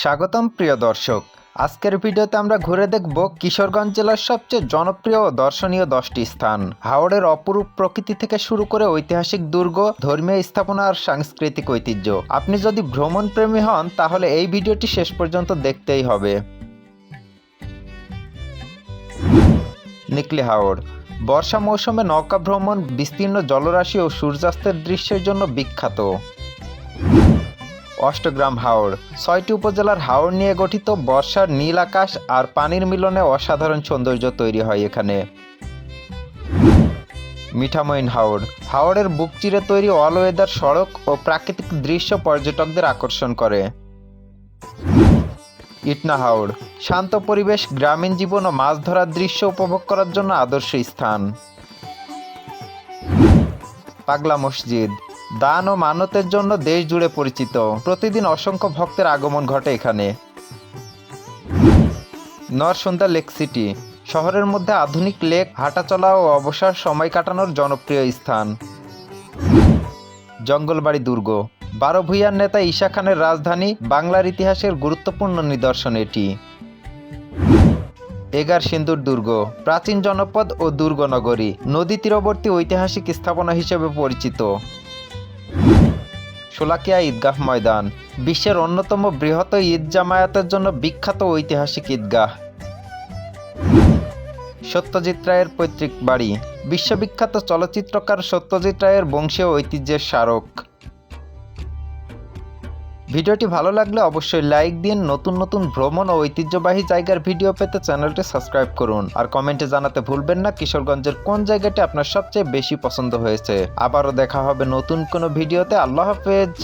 স্বাগতম প্রিয় দর্শক। আজকের ভিডিওতে আমরা ঘুরে দেখব কিশোরগঞ্জ জেলার সবচেয়ে জনপ্রিয় ও দর্শনীয় দশটি স্থান। হাওড়ের অপরূপ প্রকৃতি থেকে শুরু করে ঐতিহাসিক দুর্গ, ধর্মীয় স্থাপনা আর সাংস্কৃতিক ঐতিহ্য। আপনি যদি ভ্রমণ প্রেমী হন, তাহলে এই ভিডিওটি শেষ পর্যন্ত দেখতেই হবে। নিকলি হাওড়। বর্ষা মৌসুমে নৌকা ভ্রমণ, বিস্তীর্ণ জলরাশি ও সূর্যাস্তের দৃশ্যের জন্য বিখ্যাত। অষ্টগ্রাম হাওড় ছয়টি উপজেলার হাওড় নিয়ে গঠিত বর্ষার নীল আকাশ আর পানির মিলনে অসাধারণ সৌন্দর্য তৈরি হয় এখানে। মিঠামইন হাওড় হাওড়ের বুক চিরে তৈরি অল ওয়েদার সড়ক ও প্রাকৃতিক দৃশ্য পর্যটকদের আকর্ষণ করে। ইটনা হাওড় শান্ত পরিবেশ, গ্রামীণ জীবন ও মাছ ধরার দৃশ্য উপভোগ করার জন্য আদর্শ স্থান। পাগলা মসজিদ। দান ও মানতের জন্য দেশ জুড়ে পরিচিত। প্রতিদিন অসংখ্য ভক্তের আগমন ঘটে এখানে। নরসুন্দা লেক সিটি, শহরের মধ্যে আধুনিক লেক, হাঁটাচলা ও অবসর সময় কাটানোর জনপ্রিয় স্থান। জঙ্গলবাড়ি দুর্গ, বারো ভূঁইয়ার নেতা ঈশা খানের রাজধানী, বাংলার ইতিহাসের গুরুত্বপূর্ণ নিদর্শন এটি। এগার সিন্দুর দুর্গ, প্রাচীন জনপদ ও দুর্গনগরী, নদী তীরবর্তী ঐতিহাসিক স্থাপনা হিসেবে পরিচিত। শোলাকিয়া ঈদগাহ ময়দান, বিশ্বের অন্যতম বৃহৎ ঈদ জামায়াতের জন্য বিখ্যাত ঐতিহাসিক ঈদগাহ। সত্যজিৎ রায়ের পৈতৃক বাড়ি, বিশ্ববিখ্যাত চলচ্চিত্রকার সত্যজিৎ রায়ের বংশীয় ঐতিহ্যের স্মারক। ভিডিওটি ভালো লাগলে অবশ্যই লাইক দিন নতুন নতুন ভ্রমণ ও ঐতিহ্যবাহী জায়গার ভিডিও পেতে চ্যানেলটি সাবস্ক্রাইব করুন। আর কমেন্টে জানাতে ভুলবেন না কিশোরগঞ্জের কোন জায়গাটি আপনার সবচেয়ে বেশি পছন্দ হয়েছে। আবারও দেখা হবে নতুন কোনো ভিডিওতে। আল্লাহ হাফেজ।